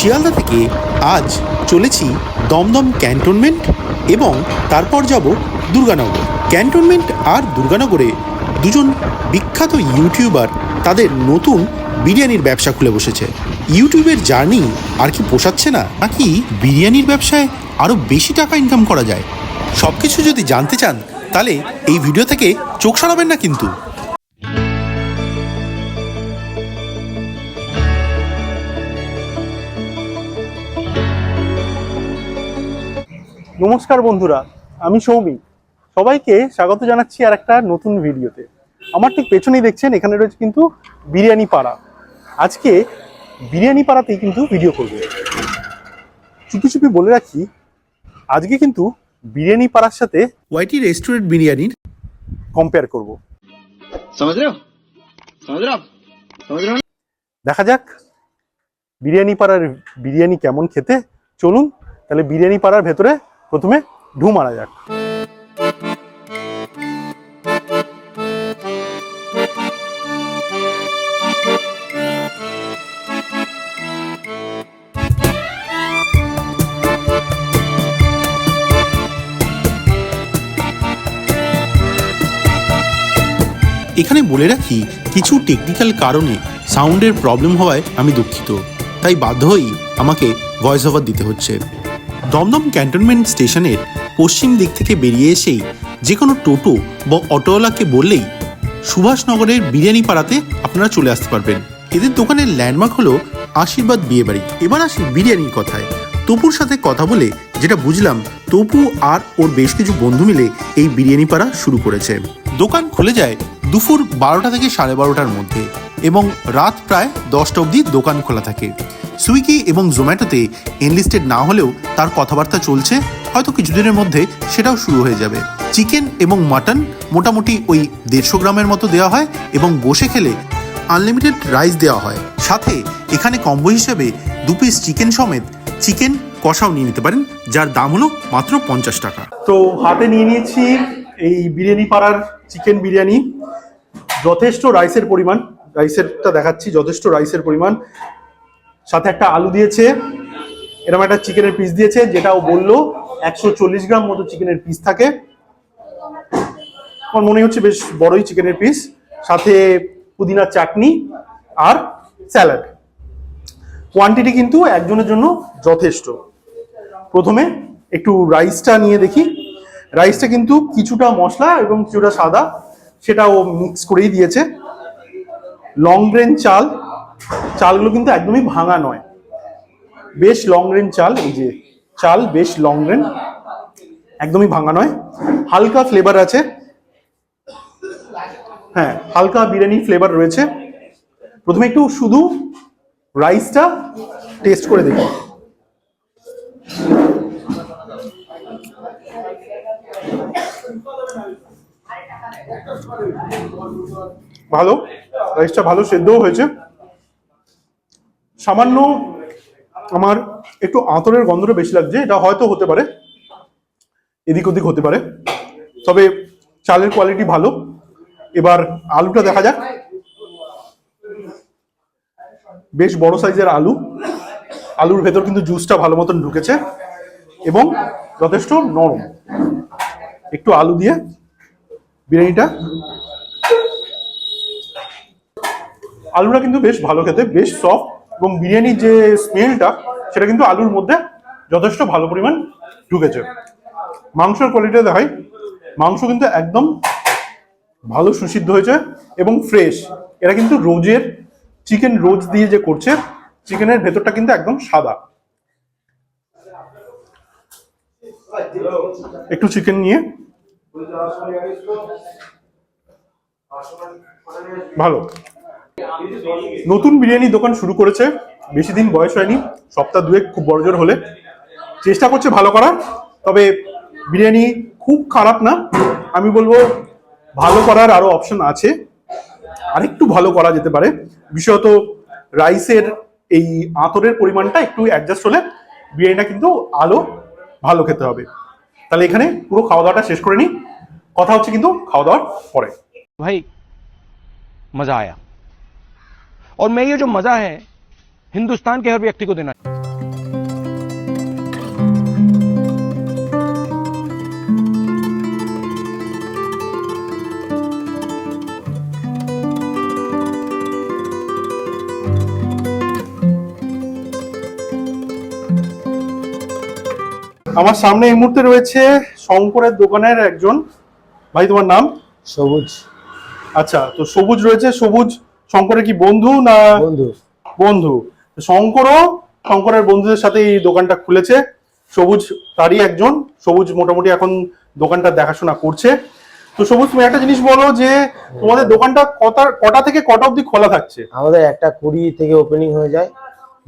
শিয়ালদা থেকে আজ চলেছি দমদম ক্যান্টনমেন্ট এবং তারপর যাব দুর্গানগর। ক্যান্টনমেন্ট আর দুর্গানগরে দুজন বিখ্যাত ইউটিউবার তাদের নতুন বিরিয়ানির ব্যবসা খুলে বসেছে। ইউটিউবের জার্নি আর কি পোষাচ্ছে না, নাকি বিরিয়ানির ব্যবসায় আরও বেশি টাকা ইনকাম করা যায়? সব কিছু যদি জানতে চান, তাহলে এই ভিডিও থেকে চোখ সরাবেন না কিন্তু। নমস্কার বন্ধুরা আমি সৌমিক। সবাইকে স্বাগত জানাচ্ছি আর একটা নতুন ভিডিওতে। আমার ঠিক পেছনেই দেখছেন এখানে রয়েছে কিন্তু বিরিয়ানি পাড়া। আজকে বিরিয়ানি পাড়াতেই কিন্তু ভিডিও করবে। চুপি চুপি বলে রাখি আজকে কিন্তু বিরিয়ানি পাড়ার সাথে ওয়াইটি রেস্টুরেন্ট বিরিয়ানির কম্পেয়ার করব। দেখা যাক বিরিয়ানি পাড়ার বিরিয়ানি কেমন খেতে। চলুন তাহলে বিরিয়ানি পাড়ার ভেতরে প্রথমে ঢু মারা যাক। এখানে বলে রাখি, কিছু টেকনিক্যাল কারণে সাউন্ডের প্রবলেম হওয়ায় আমি দুঃখিত। তাই বাধ্য হয়েই আমাকে ভয়েস ওভার দিতে হচ্ছে। দমদম ক্যান্টনমেন্ট স্টেশনের পশ্চিম দিক থেকে বেরিয়ে এসেই যে কোনো টোটো বা অটোওয়ালাকে বললেই সুভাষনগরের বিরিয়ানি পাড়াতে আপনারা চলে আসতে পারবেন। এদের দোকানের ল্যান্ডমার্ক হলো আশীর্বাদ বিয়ে বাড়ি। এবার আসি বিরিয়ানির কথায়। তপুর সাথে কথা বলে যেটা বুঝলাম, তপু আর ওর বেশ কিছু বন্ধু মিলে এই বিরিয়ানি পাড়া শুরু করেছে। দোকান খুলে যায় দুপুর বারোটা থেকে সাড়ে বারোটার মধ্যে এবং রাত প্রায় দশটা অবধি দোকান খোলা থাকে। সুইগি এবং জোম্যাটোতে এনলিস্টেড না হলেও তার কথাবার্তা চলছে, হয়তো কিছুদিনের মধ্যে সেটাও শুরু হয়ে যাবে। চিকেন এবং মাটন মোটামুটি ওই দেড়শো গ্রামের মতো দেওয়া হয় এবং বসে খেলে আনলিমিটেড রাইস দেওয়া হয়। সাথে এখানে কম্বো হিসেবে দু পিস চিকেন সমেত চিকেন কষাও নিয়ে নিতে পারেন, যার দাম হলো মাত্র পঞ্চাশ টাকা। তো হাতে নিয়ে নিয়েছি এই বিরিয়ানি পাড়ার চিকেন বিরিয়ানি। যথেষ্ট রাইসের পরিমাণ, রাইসেরটা দেখাচ্ছি, যথেষ্ট রাইসের পরিমাণ। সাথে একটা আলু দিয়েছে। এরকম একটা চিকেনের পিস দিয়েছে, যেটা ও বলল একশো চল্লিশ গ্রাম মতো চিকেনের পিস থাকে। আমার মনে হচ্ছে বেশ বড়ই চিকেনের পিস সাথে পুদিনার চাটনি আর স্যালাড। কোয়ান্টিটি কিন্তু একজনের জন্য যথেষ্ট। প্রথমে একটু রাইসটা নিয়ে দেখি। রাইসটা কিন্তু কিছুটা মশলা এবং কিছুটা সাদা সেটাও মিক্স করেই দিয়েছে। লং গ্রেন চাল চালগুলো কিন্তু একদমই ভাঙা নয়। বেশ লং গ্রেন চাল, এই যে চাল বেশ লং গ্রেন একদমই ভাঙা নয়। হালকা ফ্লেভার আছে। হ্যাঁ হালকা বিরিয়ানি ফ্লেভার রয়েছে। প্রথমে একটু শুধু রাইসটা টেস্ট করে দেখি। ভালো? রাইসটা ভালো, সেদ্ধও হয়েছে। সামান্য আমার একটু আতরের গন্ধটা বেশি লাগছে, এটা হয়তো হতে পারে। এদিক ওদিক হতে পারে। তবে চালের কোয়ালিটি ভালো। এবার আলুটা দেখা যাক। বেশ বড় সাইজের আলু। আলুর ভেতর কিন্তু জুসটা ভালো মতন ঢুকেছে এবং যথেষ্ট নরম। একটু আলু দিয়ে বিরিয়ানিটা। আলুটা কিন্তু বেশ ভালো খেতে, বেশ সফট এবং বিরিয়ানির যে স্মেলটা, সেটা কিন্তু আলুর মধ্যে যথেষ্ট ভালো পরিমাণ ঢুকেছে। মাংসের কোয়ালিটি দেখাই। মাংস কিন্তু একদম ভালো সুসিদ্ধ হয়েছে এবং ফ্রেশ এরা কিন্তু রোজের চিকেন রোজ দিয়ে যে করছে চিকেনের ভেতরটা কিন্তু একদম সাদা। একটু চিকেন নিয়ে। ভালো। নতুন বিরিয়ানি দোকান শুরু করেছে, বেশি দিন বয়স হয়নি, সপ্তাহ দুয়েক খুব বড়জোর হলে। চেষ্টা করছে ভালো করা, তবে বিরিয়ানি খুব খারাপ না। আমি বলব, ভালো করার আরও অপশন আছে। আরেকটু ভালো করা যেতে পারে। বিশেষত রাইসের এই আতরের পরিমাণটা একটু অ্যাডজাস্ট হলে বিরিয়ানিটা কিন্তু আলো ভালো খেতে হবে। তাহলে এখানে পুরো খাওয়া দাওয়াটা শেষ করে নিই। কথা হচ্ছে কিন্তু খাওয়া দাওয়ার পরে। ভাই, মজা আয়া। और मैं ये जो मज़ा है हिंदुस्तान के हर व्यक्ति को देना আমার সামনে এই মুহূর্তে রয়েছে শঙ্করের দোকানের একজন। ভাই তোমার নাম? সবুজ। আচ্ছা তো সবুজ রয়েছে। সবুজ শঙ্করের কি বন্ধু না বন্ধু। বন্ধু? শঙ্করও শঙ্করের বন্ধুদের সাথে এই দোকানটা খুলেছে। সবুজ তারই একজন। সবুজ মোটামুটি এখন দোকানটা দেখাশোনা করছে। তো সবুজ তুমি একটা জিনিস বলো যে তোমাদের দোকানটা কটা কটা থেকে কটা অবধি খোলা থাকছে? আমাদের একটা কুড়ি থেকে ওপেনিং হয়ে যায়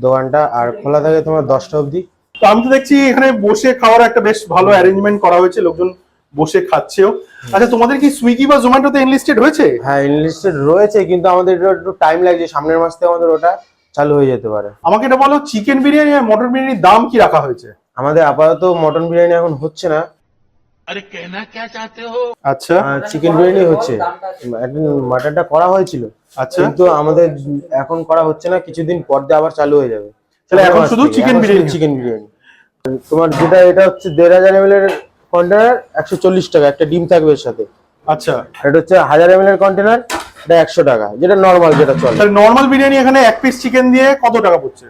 দোকানটা আর খোলা থাকে তোমার দশটা অবধি। তো আমি তো দেখছি এখানে বসে খাওয়ার একটা বেশ ভালো অ্যারেঞ্জমেন্ট করা হয়েছে। লোকজন বসে খাচ্ছেও। আচ্ছা তোমাদের কি সুইগি বা জোম্যাটোতে এনলিস্টেড হয়েছে? হ্যাঁ ইনলিস্টেড রয়েছে কিন্তু আমাদের এটা একটু টাইম লাগছে সামনের মাস থেকে আমাদের ওটা চালু হয়ে যেতে পারে। আমাকে এটা বলো চিকেন বিরিয়ানি আর মটন বিরিয়ানির দাম কি রাখা হয়েছে? আমাদের আপাতত মটন বিরিয়ানি এখন হচ্ছে না। আরে কেনা কে চাতে হো? আচ্ছা। চিকেন বিরিয়ানি হচ্ছে। একদিন মাটনটা করা হয়েছিল। আচ্ছা। কিন্তু আমাদের এখন করা হচ্ছে না কিছুদিন পর দিয়ে আবার চালু হয়ে যাবে। তাহলে এখন শুধু চিকেন বিরিয়ানি? চিকেন বিরিয়ানি। তোমার যেটা এটা হচ্ছে দেড় হাজার এম এর কন্টেনার একশো চল্লিশ টাকা একটা ডিম থাকবে এর সাথে। আচ্ছা। এটা হচ্ছে হাজার এম এর কন্টেনার এটা একশো টাকা যেটা নর্মাল যেটা চলে। নর্মাল বিরিয়ানি এখানে এক পিস চিকেন দিয়ে কত টাকা পড়ছে?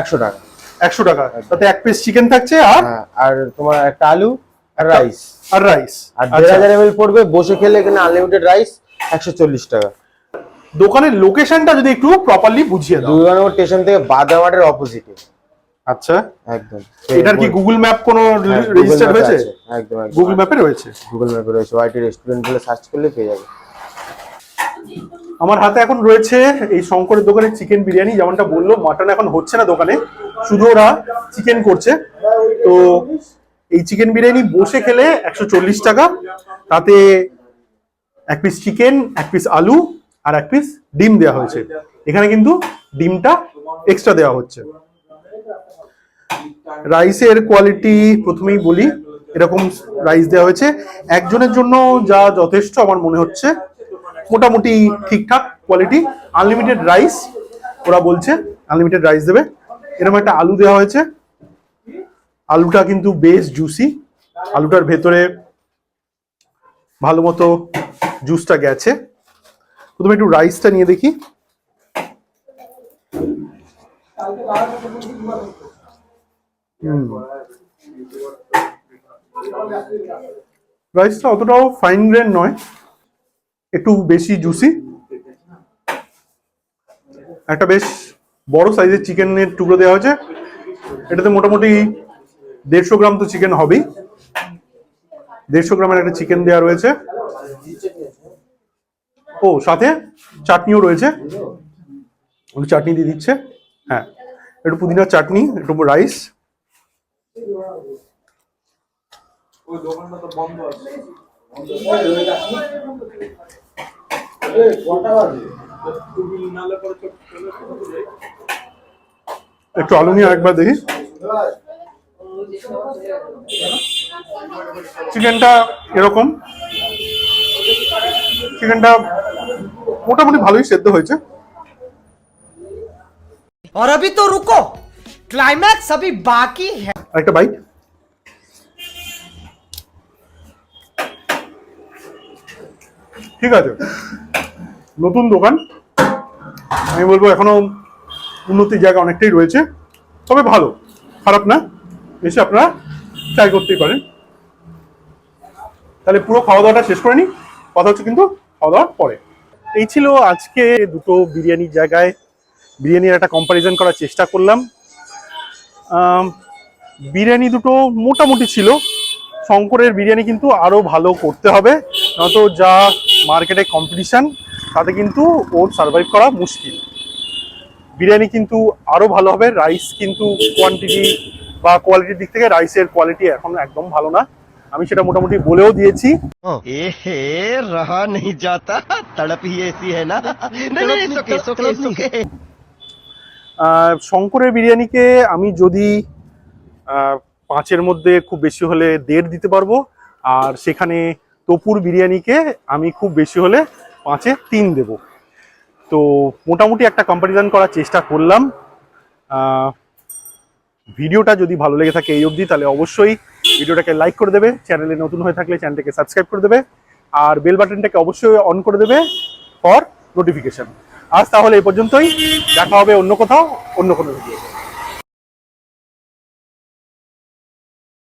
একশো টাকা। একশো টাকা তাতে এক পিস চিকেন থাকছে আর? হ্যাঁ আর তোমার একটা আলু আর রাইস আর রাইস আর দেড় হাজার এম পড়বে বসে খেলে এখানে আনলিমিটেড রাইস একশো চল্লিশ টাকা। দোকানের লোকেশনটা যদি একটু প্রপারলি বুঝিয়ে দাও। দুর্গানগর স্টেশন থেকে বাদামাটের অপোজিটে আচ্ছা। একদম। এটার কি গুগল ম্যাপ কোনো এ হয়েছে? একদম একদম। গুগল ম্যাপে রয়েছে? গুগল ম্যাপে রয়েছে। ওয়াইটি রেস্টুরেন্ট বলে সার্চ করলে পেয়ে যাবে। আমার হাতে এখন রয়েছে এই শঙ্করের দোকানে চিকেন বিরিয়ানি যেমনটা বলল মাটন এখন হচ্ছে না দোকানে শুধু ওরা চিকেন করছে। তো এই চিকেন বিরিয়ানি বসে খেলে একশো চল্লিশ টাকা তাতে এক পিস চিকেন এক পিস আলু আর এক পিস ডিম দেওয়া হয়েছে। এখানে কিন্তু ডিমটা এক্সট্রা দেওয়া হচ্ছে। রাইসের কোয়ালিটি প্রথমেই বলি, এরকম রাইস দেওয়া হয়েছে। একজনের জন্য যা যথেষ্ট আমার মনে হচ্ছে, মোটামুটি ঠিকঠাক কোয়ালিটি আনলিমিটেড রাইস ওরা বলছে আনলিমিটেড রাইস দেবে। এরকম একটা আলু দেওয়া হয়েছে। আলুটা কিন্তু বেশ জুসি আলুটার ভেতরে ভালো মতো জুসটা গেছে। প্রথমে একটু রাইসটা নিয়ে দেখি। রাইসটা অতটাও ফাইন গ্রেন নয়। একটু বেশি জুসি একটা বেশ বড় সাইজের চিকেনের টুকরো দেওয়া হয়েছে। এটাতে মোটামুটি দেড়শো গ্রাম তো চিকেন হবেই। দেড়শো গ্রামের একটা চিকেন দেওয়া রয়েছে। ও, সাথে চাটনিও রয়েছে। চাটনি দিয়ে দিচ্ছে। হ্যাঁ একটু পুদিনার চাটনি, একটু রাইস একটু আলু নিয়ে একবার দেখি চিকেনটা এরকম চিকেনটা মোটামুটি ভালোই সেদ্ধ হয়েছে और अभी तो रुको क्लाइमैक्स अभी बाकी है আরেকটা বাইট ঠিক আছে। নতুন দোকান। আমি বলব এখনও উন্নতির জায়গা অনেকটাই রয়েছে। তবে ভালো। খারাপ না। এসে আপনারা ট্রাই করতেই পারেন। তাহলে পুরো খাওয়া দাওয়াটা শেষ করে নিই। কথা হচ্ছে কিন্তু খাওয়া দাওয়ার পরে। এই ছিল আজকে দুটো বিরিয়ানির জায়গায়। বিরিয়ানির একটা কম্পারিজন করার চেষ্টা করলাম। বিরিয়ানি দুটো মোটামুটি ছিল। শঙ্করের বিরিয়ানি কিন্তু আরও ভালো করতে হবে। নয়তো যা মার্কেটে কম্পিটিশান তাতে কিন্তু ওর সার্ভাইভ করা মুশকিল। বিরিয়ানি কিন্তু আরও ভালো হবে। রাইস কিন্তু কোয়ান্টিটি বা কোয়ালিটির দিক থেকে রাইসের কোয়ালিটি এখন একদম ভালো না। আমি সেটা মোটামুটি বলেও দিয়েছি। শঙ্করের বিরিয়ানিকে আমি যদি পাঁচের মধ্যে খুব বেশি হলে দেড় দিতে পারব। আর সেখানে তপুর বিরিয়ানিকে আমি খুব বেশি হলে পাঁচে তিন দেব। তো মোটামুটি একটা কম্পারিজন করার চেষ্টা করলাম। ভিডিওটা যদি ভালো লেগে থাকে এই অবধি, তাহলে অবশ্যই ভিডিওটাকে লাইক করে দেবে, চ্যানেলে নতুন হয়ে থাকলে চ্যানেলটাকে সাবস্ক্রাইব করে দেবে, আর বেল বাটনটাকে অবশ্যই অন করে দেবে ফর নোটিফিকেশন আজ তাহলে এই পর্যন্তই, দেখা হবে অন্য কোথাও, অন্য কোনো ভিডিও